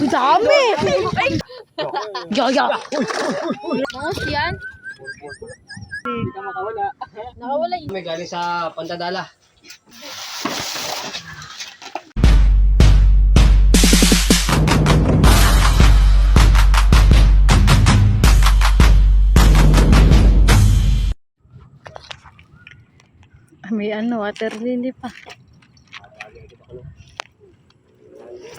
Ang dami! Yaya! Mangos yan? Hindi ka makawala. Nakawala yun. May galing sa Pantadala. May ano, water lily pa.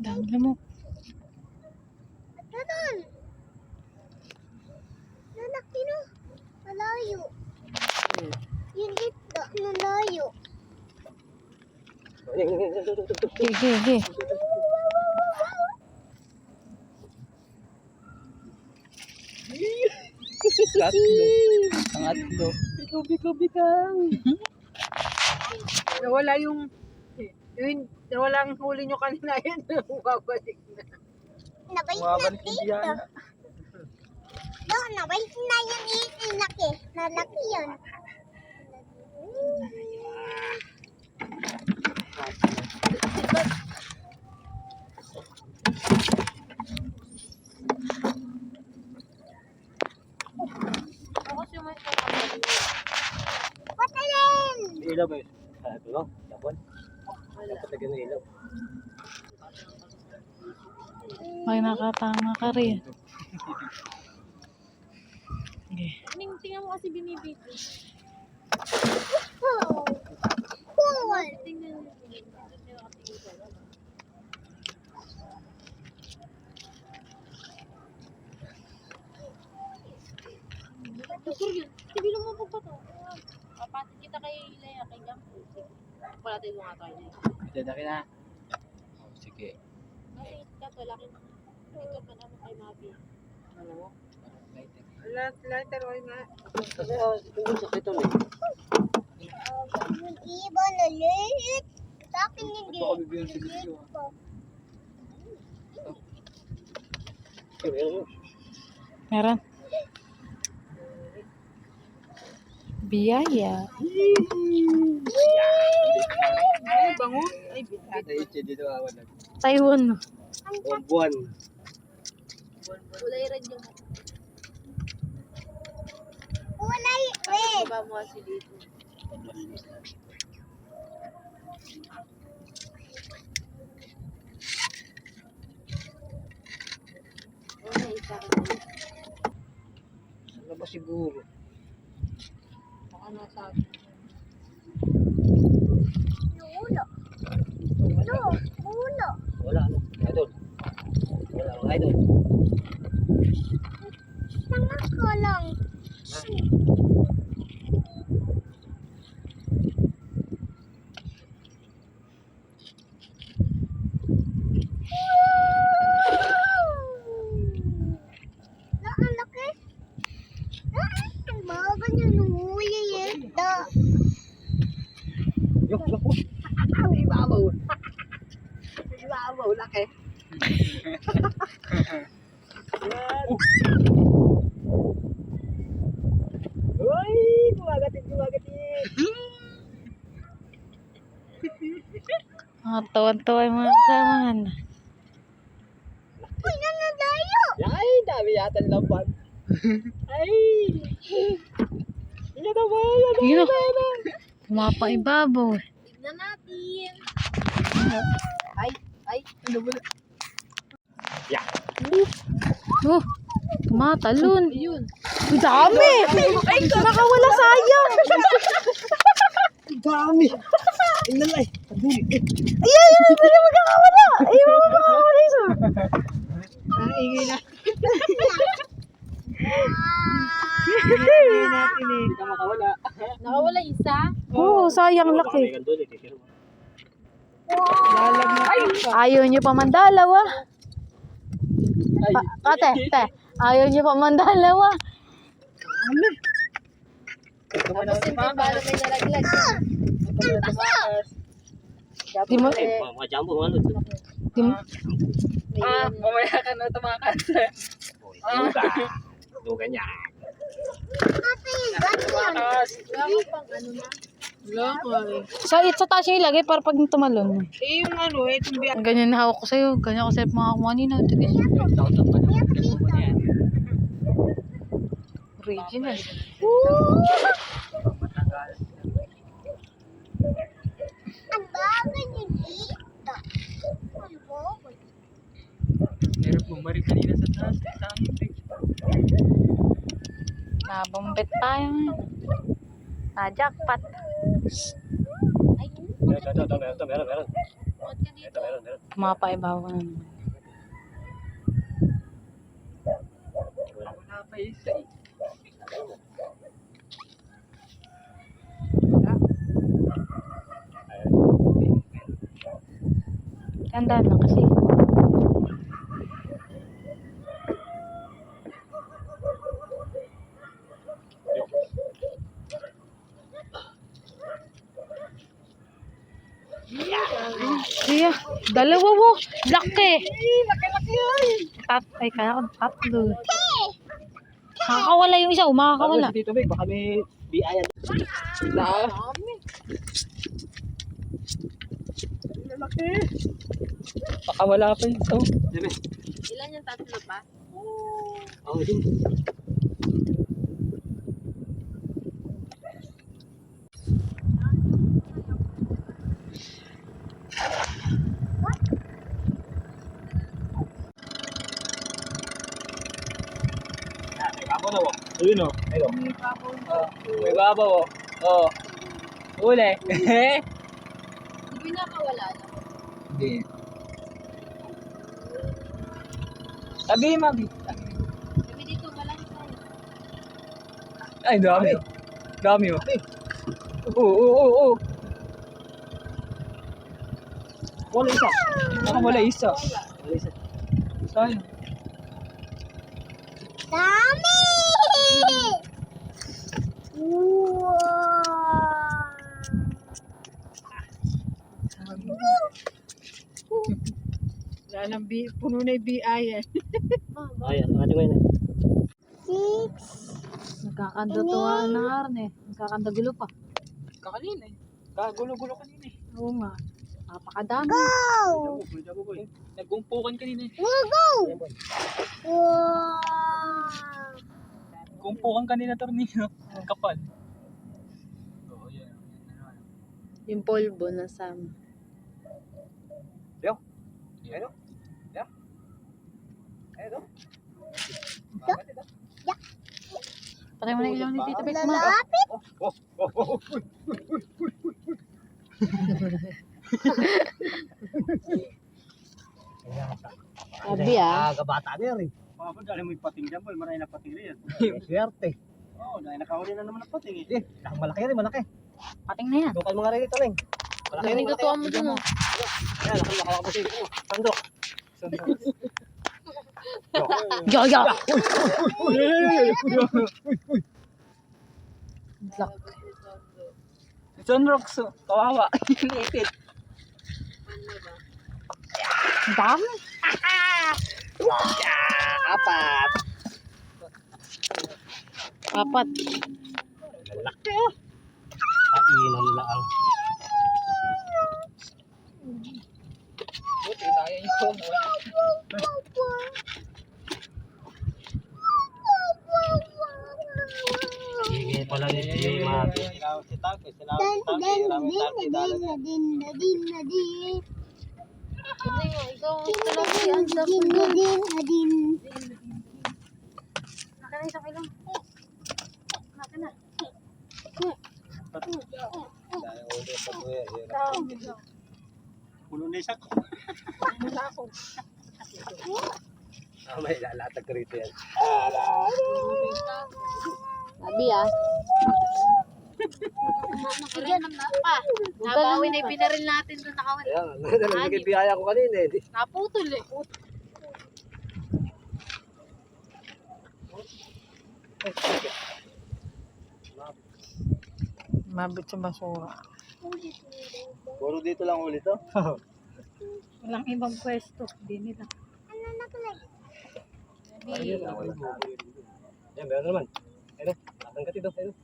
Dami lamok. Tanon! Lalaki no. Malayo. Yung ito, nalayo. Sige, sige. Tatlo. Pangatlo. Bikaw, bikaw, bikaw. Nawala yung... Yun, nawala ang huli nyo kanina yun. Babalik na. Nabait na Mabalik dito. yan. No, nabait na yan eh. Laki. Nalaki yun. May Patalin! Ilaw ba yun? Ito lang. Tapon. Patagyan ng ilaw. Pag nakatama ka rin. Sige. Ning, tingnan mo kasi binibito. Cool. Cool. Tingnan mo. Tusur yun. Lang mo pa to. Papatin kita kay Leia, kay Jam. Wala tayo mga tayo. Dadaki na. Oh, sige. Kasi ka to, laki. Ito pa naman kay Mabi. Ano mo? Lighter. Lighter oil nga. Kasi oh, tungkol sa kito eh. Yung iba naliit. Sa akin hindi. Bibigyan sa gusto. Meron mo. Meron. Biyaya. Ay, bango. Ay, na. Taiwan. Oh, buwan. Kulay red yung Kulay red. baba mo kasi dito. Oh. Ano ba siguro? Baka nasa Yung ulo. Ulo. Ulo. Wala ano. Idol. Wala idol. Tanga ko lang. Na, ang laki. Na, ang baga niya nuhuli eh. Da. Yok, yok. Ang ibabaw. ibabaw, laki. Uy, kumagatin, kumagatin. Mga tawan-tawa yung mga kasamahan. Uy, nanalayo. Ay, dami yata ng lampan. Ay! Yan na ba? Yan na Yun. Pumapaibabaw eh. Tignan natin. Ay, ay, ano ba? Oh, tumatalon. Yun. Ang dami! Nakawala sayang! Dami! Inalay! Paguli! Ay, ay, ay, ay, magkakawala! Ay, magkakawala isa. Ang ingay na. Hindi ka makawala. Nakawala isa. Oo, sayang laki. eh. Ayaw niyo pa mandalawa. Pa, ate, te, ayaw niyo pa mandalawa. Tapos hindi paano may nalaglag. Di mo, Eh, mga- jumbo, mga ano. di mo, Ah, mamaya ka na tumakas. Oh, Duga. Duga niya. Tumakas. Wala pang ano na. Wala ko eh. sa, sa taas yung ilagay para pag tumalon. Eh, yung ano, eh, itong biyak. Ganyan na hawak ko sa'yo. Ganyan ko sa'yo mga kumani na. Original. Ang bagay niyo dito. Ang bagay. Meron bumalik kanina sa taas. Sa amin. Nabombet tayo Ito, ito, ito, meron, ito, meron, meron. Ito, meron, meron. Mapaibaw ko na naman. Wala pa isa eh. Tanda na kasi. Kuya, dalawa mo. Laki. Laki-laki yan. Tat, ay, kaya ko tatlo. Makakawala yung isa, oh, makakawala. Tapos dito, Big, baka may biayan. Dami. Laki. Baka wala pa yun. Oh. Ilan yung tatlo pa? Oh, yun. Na wo. Ayun oh. Oh, may babaw oh. Oh. Uli. Hindi nakawala na. Hindi. Sabi, Mabi. Sabi dito, malaki tayo. Ay, dami. Dami oh. Oo, oo, oo, oo. Wala isa. Baka wala isa. Wala isa. Sayang. Dami! Wala nang bi, puno na yung BI eh. Ay, ano mo yun? Six. Nagkakandutuwaan na nga rin eh. Nagkakandagulo pa. Kakanina eh. Kagulo-gulo kanina eh. Oo nga. Napakadami. Go! Nagumpukan kanina eh. Go, go! Wow! Gumpukan kanina tornilyo. Ang kapal. Oo, yan. Yung polvo na sama. Yo. Ano? Ya. Ano? Patay mo na ilaw ni Tita Bex mo. Lalapit? Oh, oh, oh. Sabi ah. Kabata niya rin. Mga po, dahil mo yung pating dyan, boy. Marami na pating rin yan. Swerte. Oo, dahil nakahuli na naman ang pating eh. Eh, malaki rin, malaki. Pating na yan. Dukal mo nga rin ito, Neng. Malaki rin, malaki. Tutuwa mo dun oh. Yan, laki makakapasig. Oh, Sandok. Sandok. Yo, yo. Lock. John Rocks, oh. kawawa. Iniipit. Ang dami. Apat. Apat. Laki oh. Kainam lang. Buti tayo yung promo. Sige pala ni si Mati. Dan, dan, din, din, din, din, din. Ano yung ikaw? Din, na din, na din, na din. Naka na isang ilong. Naka na. Puno na isa. Ah, may lalatag ka rito yan. Sabi ah. Ayan, pa. Nabawi na yung pinaril natin doon nakawan. Ayan, nalagay biyaya ko kanina eh. Naputol eh. Mabit sa basura. Puro dito lang ulit oh. Walang ibang pwesto. Hindi nila. Ano nakalagay? Ayun, wala na. Ayan, meron naman. Ayun, latang ka dito. Ayun.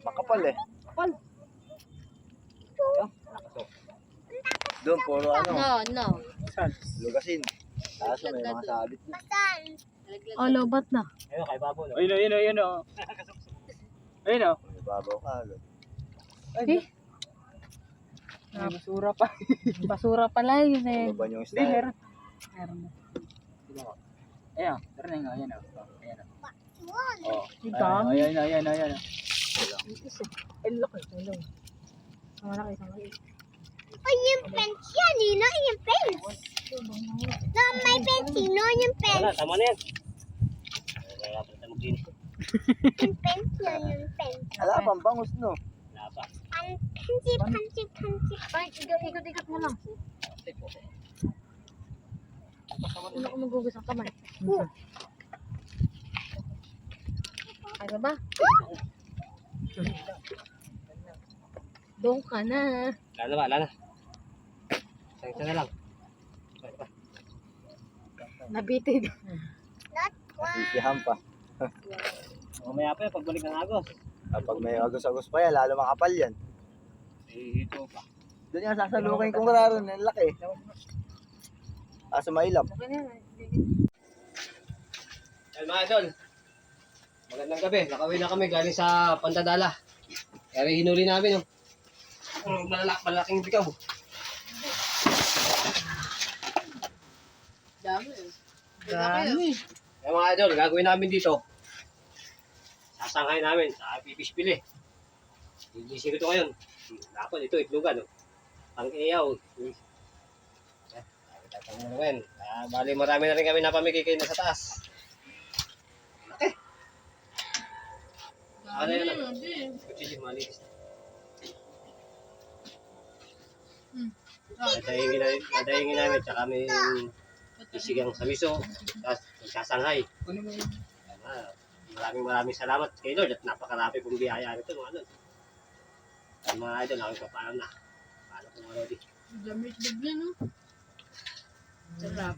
Makapal eh. Makapal. Doon, puro ano, No, no. lugasin. Kaso may mga sabit. Nalaglag. Oh, lobat na. Ayun, kay Babo. Ayun, ayun, ayun. Ayun o. May babaw ka. Agad. Eh? Basura pa. basura pala yun eh. Ano ba yung style? Meron na. Ayan, meron nga, ayan o. Ayan o. Wala. Oh. Ang dami. Ayan, ayan, ayan. Isa. Ay, laki. Tulong. Ang malaki, ang malaki. Ay, yung fence yan. Nino, yung fence. No, may fencing. No, yung Wala, fence. tama na yan. Wala pa tayo mag-inis. Yung fence yun, yung fence. Wala pang bangus no. Pansip, pansip, pansip. Ay, ikot-ikot mo lang. Ano ko magugas ang kamay? Ay, ba? Doon ka na. Wala na ba? Wala na. Isang isa na lang. Nabitid. Not one. Sisihan pa. Mamaya pa yan, pagbalik ng Agos. Kapag may Agos-Agos pa yan, lalo makapal yan. Eh, ito pa. Doon yung sasalukin kong raron, ang laki. Kaso mailap. Okay na. Ay mga idol, magandang gabi. Nakawin na kami galing sa Pandadala. Kaya hinuli namin yung oh. malalak, malaking bikaw. Dami eh. Dami. Kaya mga idol, gagawin namin dito. Sasanghay namin sa pipis pili. Ilising ko ito ngayon. Dapat ito, itlogan. Oh. Ang iyaw. Tatangin na ngayon. Ah, bali marami na rin kami napamigay na sa taas. Laki. Ano yan? ah? Kutsisi, malinis. Dadahingin namin, dadahingin namin, tsaka may isigang sa miso, tapos magsasanghay. Ah, maraming maraming salamat kay Lord at napakarami pong biyaya nito mga Lord. Ang mga idol, ako papaalam na. Paano kung ano di. Damit bigla no? Sarap.